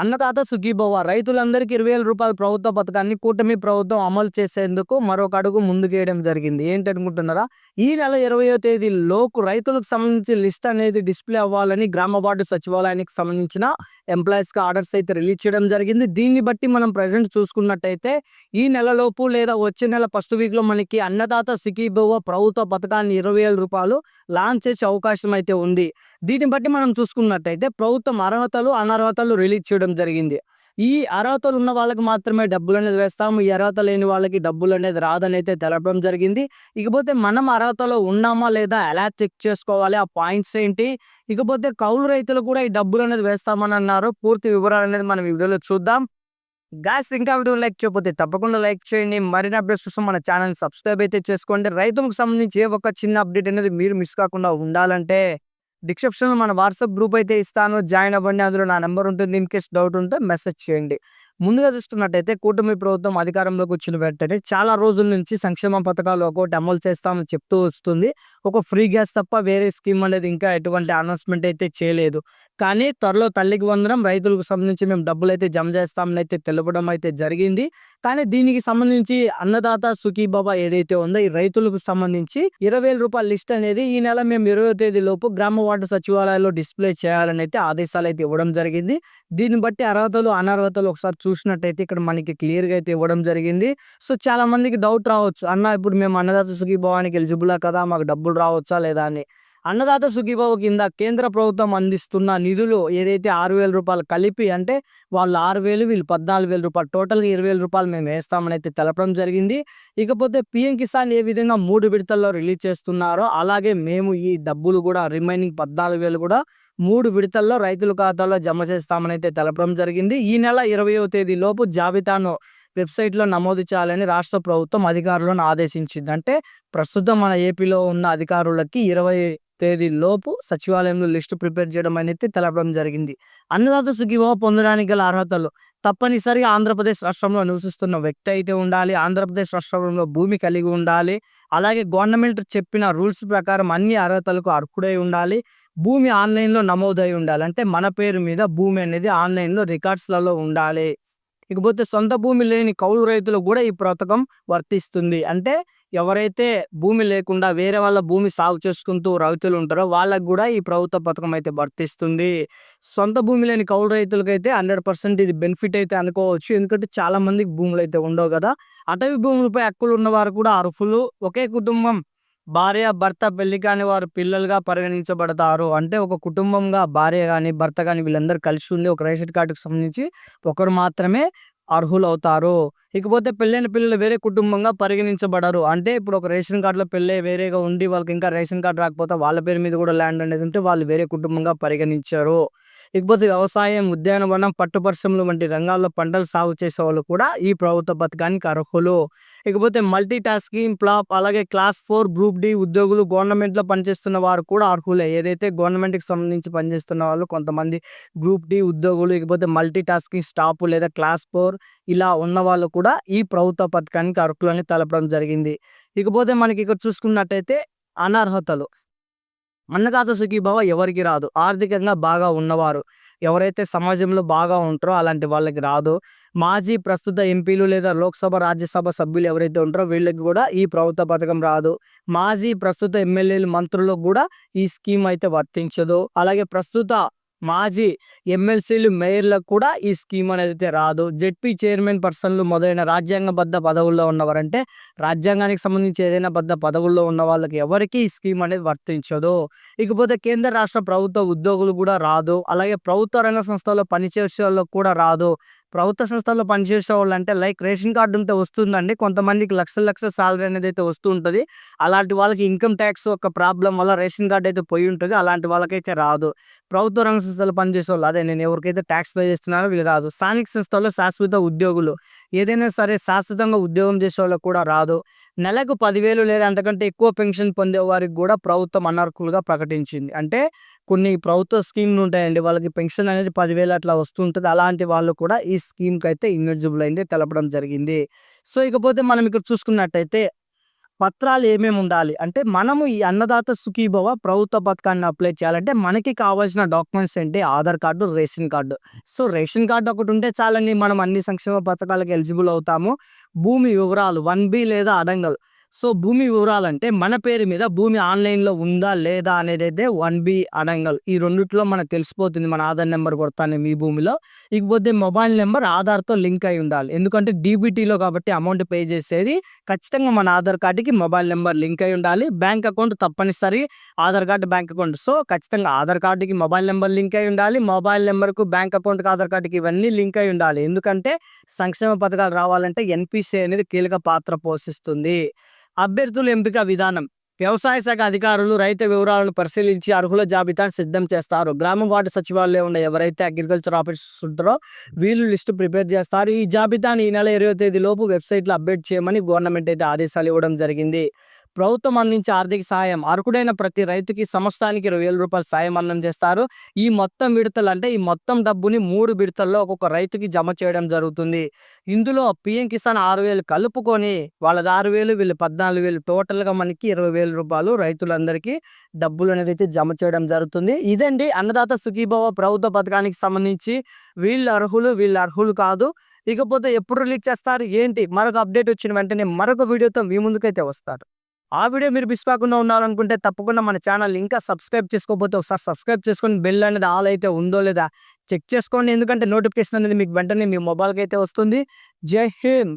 అన్నదాత సుఖీభవ. రైతులందరికీ ఇరవై వేల రూపాయల ప్రభుత్వ పథకాన్ని కూటమి ప్రభుత్వం అమలు చేసేందుకు మరొక అడుగు ముందుకేయడం జరిగింది. ఏంటనుకుంటున్నారా? ఈ నెల ఇరవయో తేదీ లోపు రైతులకు సంబంధించి లిస్ట్ అనేది డిస్ప్లే అవ్వాలని గ్రామ వార్డు సచివాలయానికి సంబంధించిన ఎంప్లాయీస్కి ఆర్డర్స్ అయితే రిలీజ్ చేయడం జరిగింది. దీన్ని బట్టి మనం ప్రజెంట్ చూసుకున్నట్టయితే ఈ నెలలోపు లేదా వచ్చే నెల ఫస్ట్ వీక్లో మనకి అన్నదాత సుఖీభవ ప్రభుత్వ పథకాన్ని ఇరవై వేల రూపాయలు లాంచ్ చేసే అవకాశం అయితే ఉంది. దీన్ని బట్టి మనం చూసుకున్నట్టయితే ప్రభుత్వం అర్హతలు అనర్హతలు రిలీజ్ చేయడం జరిగింది. ఈ అర్హతలు ఉన్న వాళ్ళకి మాత్రమే డబ్బులు అనేది వేస్తాము. ఈ అర్హత లేని వాళ్ళకి డబ్బులు అనేది రాదని అయితే తెలపడం జరిగింది. ఇకపోతే మనం అర్హతలో ఉన్నామా లేదా ఎలా చెక్ చేసుకోవాలి? ఆ పాయింట్స్ ఏంటి? ఇకపోతే కౌలు రైతులు కూడా ఈ డబ్బులు అనేది వేస్తామని అన్నారు. పూర్తి వివరాలు అనేది మనం ఈ వీడియోలో చూద్దాం. గ్యాస్ ఇంకా వీడియో లైక్ చేయకపోతే తప్పకుండా లైక్ చేయండి. మరిన్ని అప్డేట్స్ కోసం మన ఛానల్ సబ్స్క్రైబ్ అయితే చేసుకోండి. రైతులకు సంబంధించి ఏ ఒక్క చిన్న అప్డేట్ అనేది మీరు మిస్ కాకుండా ఉండాలంటే డిస్క్రిప్షన్లో మన వాట్సాప్ గ్రూప్ అయితే ఇస్తాను. జాయిన్ అవ్వండి అందులో నా నెంబర్ ఉంటుంది. ఇన్ కేస్ డౌట్ ఉంటే మెసేజ్ చేయండి. ముందుగా చూస్తున్నట్టయితే కూటమి ప్రభుత్వం అధికారంలోకి వచ్చిన వెంటనే చాలా రోజుల నుంచి సంక్షేమ పథకాలు ఒక్కొక్కటి అమలు చేస్తామని చెప్తూ వస్తుంది. ఒక ఫ్రీ గ్యాస్ తప్ప వేరే స్కీమ్ అనేది ఇంకా ఎటువంటి అనౌన్స్మెంట్ అయితే చేయలేదు. కానీ త్వరలో తల్లికి వందనం రైతులకు సంబంధించి మేము డబ్బులు అయితే జమ చేస్తామని అయితే తెలపడం అయితే జరిగింది. కానీ దీనికి సంబంధించి అన్నదాత సుఖీబాబా ఏదైతే ఉందో ఈ రైతులకు సంబంధించి ఇరవై వేల రూపాయల లిస్ట్ అనేది ఈ నెల మేము ఇరవై తేదీ లోపు గ్రామ వార్డు సచివాలయాల్లో డిస్ప్లే చేయాలని అయితే ఆదేశాలు అయితే ఇవ్వడం జరిగింది. దీన్ని బట్టి అర్హతలు అనర్హతలు ఒకసారి చూసినట్టయితే ఇక్కడ మనకి క్లియర్గా అయితే ఇవ్వడం జరిగింది. సో చాలా మందికి డౌట్ రావచ్చు. అన్న ఇప్పుడు మేము అన్నదాత సుఖీభావానికి ఎలిజిబులా కదా? మాకు డబ్బులు రావచ్చా లేదా? అని. అన్నదాత సుఖీభావ కింద కేంద్ర ప్రభుత్వం అందిస్తున్న నిధులు ఏదైతే ఆరు వేల రూపాయలు కలిపి అంటే వాళ్ళు ఆరు వేలు వీళ్ళు పద్నాలుగు వేల రూపాయలు టోటల్గా ఇరవై వేల రూపాయలు మేము వేస్తామని అయితే తెలపడం జరిగింది. ఇకపోతే పిఎం కిసాన్ ఏ విధంగా మూడు విడతల్లో రిలీజ్ చేస్తున్నారో అలాగే మేము ఈ డబ్బులు కూడా రిమైనింగ్ పద్నాలుగు వేలు కూడా మూడు విడతల్లో రైతుల ఖాతాలో జమ చేస్తామని అయితే తెలపడం జరిగింది. ఈ నెల ఇరవయో తేదీ లోపు జాబితాను వెబ్సైట్లో నమోదు చేయాలని రాష్ట్ర ప్రభుత్వం అధికారులను ఆదేశించింది. అంటే ప్రస్తుతం మన ఏపీలో ఉన్న అధికారులకి ఇరవై తేదీ లోపు సచివాలయంలో లిస్టు ప్రిపేర్ చేయడం అనేది తెలపడం జరిగింది. అన్నదాత సుఖీభావ పొందడానికి గల అర్హతలు. తప్పనిసరిగా ఆంధ్రప్రదేశ్ రాష్ట్రంలో నివసిస్తున్న వ్యక్తి అయితే ఉండాలి. ఆంధ్రప్రదేశ్ రాష్ట్రంలో భూమి కలిగి ఉండాలి. అలాగే గవర్నమెంట్ చెప్పిన రూల్స్ ప్రకారం అన్ని అర్హతలకు అర్హుడై ఉండాలి. భూమి ఆన్లైన్లో నమోదై ఉండాలి. అంటే మన పేరు మీద భూమి అనేది ఆన్లైన్లో రికార్డ్స్లలో ఉండాలి. ఇకపోతే సొంత భూమి లేని కౌలు రైతులకు కూడా ఈ పథకం వర్తిస్తుంది. అంటే ఎవరైతే భూమి లేకుండా వేరే వాళ్ళ భూమి సాగు చేసుకుంటూ రైతులు ఉంటారో వాళ్ళకు కూడా ఈ ప్రభుత్వ పథకం అయితే వర్తిస్తుంది. సొంత భూమి లేని కౌలు రైతులకైతే హండ్రెడ్ పర్సెంట్ ఇది బెనిఫిట్ అయితే అనుకోవచ్చు. ఎందుకంటే చాలా మందికి భూములు అయితే ఉండవు కదా. అటవీ భూములపై హక్కులు ఉన్నవారు కూడా అర్హులు. ఒకే కుటుంబం భార్య భర్త పెళ్ళి కాని వారు పిల్లలుగా పరిగణించబడతారు. అంటే ఒక కుటుంబంగా భార్య కానీ భర్త కానీ వీళ్ళందరూ కలిసి ఉండి ఒక రేషన్ కార్డుకు సంబంధించి ఒకరు మాత్రమే అర్హులు అవుతారు ఇకపోతే పెళ్ళైన పిల్లలు వేరే కుటుంబంగా పరిగణించబడరు. అంటే ఇప్పుడు ఒక రేషన్ కార్డులో పెళ్ళే వేరేగా ఉండి వాళ్ళకి ఇంకా రేషన్ కార్డు రాకపోతే వాళ్ళ పేరు మీద కూడా ల్యాండ్ అనేది ఉంటే వాళ్ళు వేరే కుటుంబంగా పరిగణించారు. ఇకపోతే వ్యవసాయం ఉద్యానవనం పట్టు పరిశ్రమలు వంటి రంగాల్లో పంటలు సాగు చేసే వాళ్ళు కూడా ఈ ప్రభుత్వ పథకానికి అర్హులు. ఇకపోతే మల్టీ టాస్కింగ్ ప్లాప్ అలాగే క్లాస్ ఫోర్ గ్రూప్ డి ఉద్యోగులు గవర్నమెంట్లో పనిచేస్తున్న వారు కూడా అర్హులే. ఏదైతే గవర్నమెంట్కి సంబంధించి పనిచేస్తున్న వాళ్ళు కొంతమంది గ్రూప్ డి ఉద్యోగులు ఇకపోతే మల్టీ టాస్కింగ్ స్టాఫ్ లేదా క్లాస్ ఫోర్ ఇలా ఉన్న వాళ్ళు కూడా ఈ ప్రభుత్వ పథకానికి అర్హులని తెలపడం జరిగింది. ఇకపోతే మనకి ఇక్కడ చూసుకున్నట్టయితే అనర్హతలు. అన్నదాత సుఖీభావ ఎవరికి రాదు. ఆర్థికంగా బాగా ఉన్నవారు ఎవరైతే సమాజంలో బాగా ఉంటారో అలాంటి వాళ్ళకి రాదు. మాజీ ప్రస్తుత ఎంపీలు లేదా లోక్సభ రాజ్యసభ సభ్యులు ఎవరైతే ఉంటారో వీళ్ళకి కూడా ఈ ప్రభుత్వ పథకం రాదు. మాజీ ప్రస్తుత ఎమ్మెల్యేలు మంత్రులకు కూడా ఈ స్కీమ్ అయితే వర్తించదు. అలాగే ప్రస్తుత మాజీ ఎమ్మెల్సీలు మేయర్లకు కూడా ఈ స్కీమ్ అనేది అయితే రాదు. జెడ్పీ చైర్మన్ పర్సన్లు మొదలైన రాజ్యాంగబద్ధ పదవుల్లో ఉన్నవారంటే రాజ్యాంగానికి సంబంధించి ఏదైనా బద్ద పదవుల్లో ఉన్న వాళ్ళకి ఎవరికి ఈ స్కీమ్ అనేది వర్తించదు. ఇకపోతే కేంద్ర రాష్ట్ర ప్రభుత్వ ఉద్యోగులు కూడా రాదు. అలాగే ప్రభుత్వ రంగ సంస్థల్లో పనిచేసే వాళ్ళకు కూడా రాదు. ప్రభుత్వ సంస్థల్లో పనిచేసే వాళ్ళు అంటే లైక్ రేషన్ కార్డు ఉంటే వస్తుందండి. కొంతమందికి లక్షల లక్షల సాలరీ అనేది అయితే వస్తూ ఉంటుంది అలాంటి వాళ్ళకి ఇన్కమ్ ట్యాక్స్ ఒక ప్రాబ్లం వల్ల రేషన్ కార్డు అయితే పోయి ఉంటుంది. అలాంటి వాళ్ళకైతే రాదు. ప్రభుత్వ రంగ సంస్థలు పనిచేసే వాళ్ళు అదే నేను ఎవరికైతే ట్యాక్స్ పే చేస్తున్నారో వీళ్ళు రాదు. స్థానిక సంస్థల్లో శాశ్వత ఉద్యోగులు. ఏదైనా సరే శాశ్వతంగా ఉద్యోగం చేసే వాళ్ళకి కూడా రాదు. నెలకు పదివేలు లేదా అంతకంటే ఎక్కువ పెన్షన్ పొందే వారికి కూడా ప్రభుత్వం అనర్హులుగా ప్రకటించింది. అంటే కొన్ని ప్రభుత్వ స్కీమ్లు ఉంటాయండి. వాళ్ళకి పెన్షన్ అనేది పదివేలు అట్లా వస్తుంటుంది. అలాంటి వాళ్ళు కూడా ఈ స్కీమ్కి అయితే ఇన్ఎలిజిబుల్ అయింది. తెలపడం జరిగింది. సో ఇకపోతే మనం ఇక్కడ చూసుకున్నట్టయితే పత్రాలు ఏమేమి ఉండాలి? అంటే మనము ఈ అన్నదాత సుఖీభవ ప్రభుత్వ పథకాన్ని అప్లై చేయాలంటే మనకి కావాల్సిన డాక్యుమెంట్స్ ఏంటి? Aadhaar card ration card. So ration card ఒకటి ఉంటే చాలండి మనం అన్ని సంక్షేమ పథకాలకు ఎలిజిబుల్ అవుతాము. భూమి వివరాలు వన్ బి లేదా అడంగల్. సో భూమి వివరాలంటే మన పేరు మీద భూమి ఆన్లైన్లో ఉందా లేదా అనేది అయితే వన్ బి అడంగల్ ఈ రెండిట్లో మనకు తెలిసిపోతుంది. మన ఆధార్ నెంబర్ కొడతానే మీ భూమిలో. ఇకపోతే మొబైల్ నెంబర్ ఆధార్తో లింక్ అయి ఉండాలి. ఎందుకంటే డీబీటీలో కాబట్టి అమౌంట్ పే చేసేది ఖచ్చితంగా మన ఆధార్ కార్డుకి మొబైల్ నెంబర్ లింక్ అయి ఉండాలి. బ్యాంక్ అకౌంట్ తప్పనిసరి Aadhaar card bank account. So ఖచ్చితంగా ఆధార్ కార్డుకి మొబైల్ నెంబర్ లింక్ అయి ఉండాలి. మొబైల్ నెంబర్కు బ్యాంక్ అకౌంట్కి ఆధార్ కార్డుకి ఇవన్నీ లింక్ అయి ఉండాలి. ఎందుకంటే సంక్షేమ పథకాలు రావాలంటే ఎన్పిసి అనేది కీలక పాత్ర పోషిస్తుంది. అభ్యర్థుల ఎంపిక విధానం. వ్యవసాయ శాఖ అధికారులు రైతు వివరాలను పరిశీలించి అర్హుల జాబితాను సిద్ధం చేస్తారు. గ్రామ వార్డు సచివాలయం ఉన్న ఎవరైతే అగ్రికల్చర్ ఆఫీసర్స్ ఉంటారో వీళ్ళు లిస్టు ప్రిపేర్ చేస్తారు. ఈ జాబితాని ఈ నెల ఇరవై తేదీ లోపు వెబ్సైట్లో అప్డేట్ చేయమని గవర్నమెంట్ అయితే ఆదేశాలు ఇవ్వడం జరిగింది. ప్రభుత్వం అందించే ఆర్థిక సాయం అర్హుడైన ప్రతి రైతుకి సంవత్సరానికి ఇరవై వేల రూపాయల సాయం అందం చేస్తారు. ఈ మొత్తం విడతలు అంటే ఈ మొత్తం డబ్బుని మూడు విడతల్లో ఒక్కొక్క రైతుకి జమ చేయడం జరుగుతుంది. ఇందులో పిఎం కిసాన్ ఆరు వేలు కలుపుకొని వాళ్ళది ఆరు వేలు వీళ్ళు పద్నాలుగు వేలు టోటల్గా మనకి ఇరవై వేల రూపాయలు రైతులందరికీ డబ్బులు అనేది అయితే జమ చేయడం జరుగుతుంది. ఇదండి అన్నదాత సుఖీభవ ప్రభుత్వ పథకానికి సంబంధించి వీళ్ళు అర్హులు వీళ్ళు అర్హులు కాదు. ఇకపోతే ఎప్పుడు రిలీజ్ చేస్తారు? ఏంటి? మరొక అప్డేట్ వచ్చిన వెంటనే మరొక వీడియోతో మీ ముందుకైతే వస్తారు. ఆ వీడియో మీరు మిస్ కాకుండా ఉన్నారనుకుంటే తప్పకుండా మన ఛానల్ ఇంకా సబ్స్క్రైబ్ చేసుకోకపోతే ఒకసారి సబ్స్క్రైబ్ చేసుకొని బెల్ అనేది ఆల్ అయితే ఉందో లేదా చెక్ చేసుకోండి. ఎందుకంటే నోటిఫికేషన్ అనేది మీకు వెంటనే మీ మొబైల్కి అయితే వస్తుంది. జై హింద్!